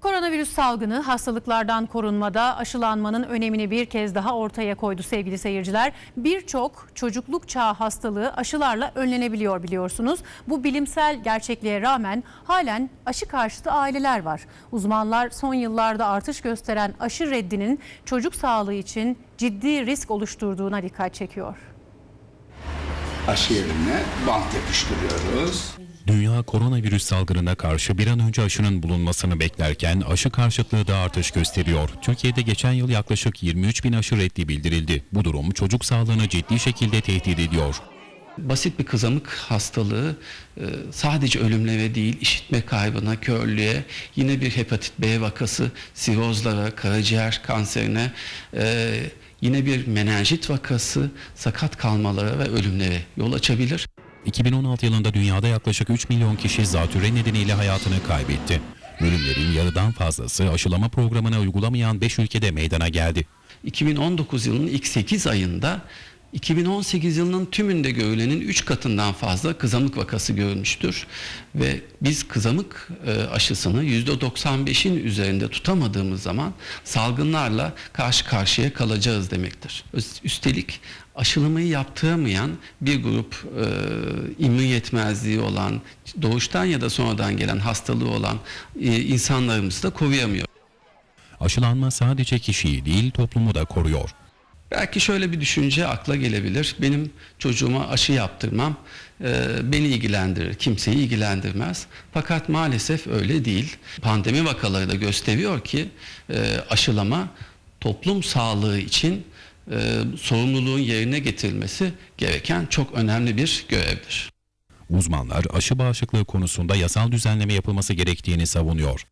Koronavirüs salgını hastalıklardan korunmada aşılanmanın önemini bir kez daha ortaya koydu sevgili seyirciler. Birçok çocukluk çağı hastalığı aşılarla önlenebiliyor biliyorsunuz. Bu bilimsel gerçekliğe rağmen halen aşı karşıtı aileler var. Uzmanlar son yıllarda artış gösteren aşı reddinin çocuk sağlığı için ciddi risk oluşturduğuna dikkat çekiyor. aşı yerine bant yapıştırıyoruz. Dünya koronavirüs salgınına karşı bir an önce aşının bulunmasını beklerken aşı karşıtlığı da artış gösteriyor. Türkiye'de geçen yıl yaklaşık 23 bin aşı reddi bildirildi. Bu durum çocuk sağlığını ciddi şekilde tehdit ediyor. Basit bir kızamık hastalığı e, sadece ölümlere değil işitme kaybına, körlüğe, yine bir hepatit B vakası, sirozlara, karaciğer kanserine, e, yine bir menenjit vakası, sakat kalmalara ve ölümlere yol açabilir. 2016 yılında dünyada yaklaşık 3 milyon kişi zatürre nedeniyle hayatını kaybetti. Ölümlerin yarıdan fazlası aşılama programına uygulamayan 5 ülkede meydana geldi. 2019 yılının ilk 8 ayında 2018 yılının tümünde görülenin 3 katından fazla kızamık vakası görülmüştür. Ve biz kızamık e, aşısını %95'in üzerinde tutamadığımız zaman salgınlarla karşı karşıya kalacağız demektir. Üst- Üstelik aşılamayı yaptıramayan bir grup e, immün yetmezliği olan, doğuştan ya da sonradan gelen hastalığı olan e, insanlarımızı da koruyamıyor. Aşılanma sadece kişiyi değil toplumu da koruyor. Belki şöyle bir düşünce akla gelebilir. Benim çocuğuma aşı yaptırmam e, beni ilgilendirir, kimseyi ilgilendirmez. Fakat maalesef öyle değil. Pandemi vakaları da gösteriyor ki e, aşılama toplum sağlığı için e, sorumluluğun yerine getirilmesi gereken çok önemli bir görevdir. Uzmanlar aşı bağışıklığı konusunda yasal düzenleme yapılması gerektiğini savunuyor.